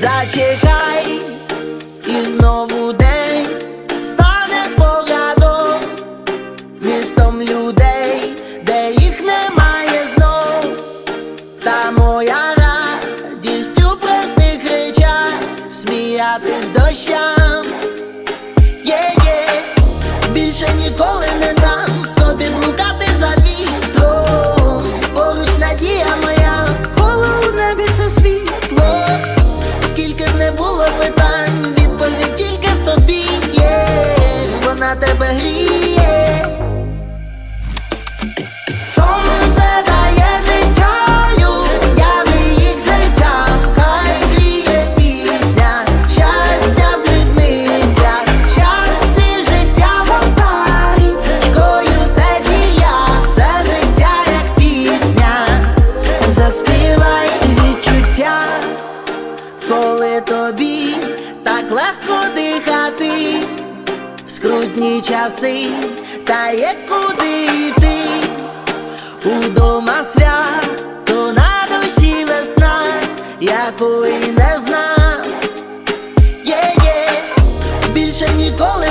Зачекай, і знову день стане спогадом містом людей, де їх немає знов. Та моя радість у простих речах сміятись дощам. Є-є, більше ніколи заспівай відчуття, коли тобі так легко в скрутні часи, та є куди йти. Удома свято на душі весна, якої не знав. Є-є, більше ніколи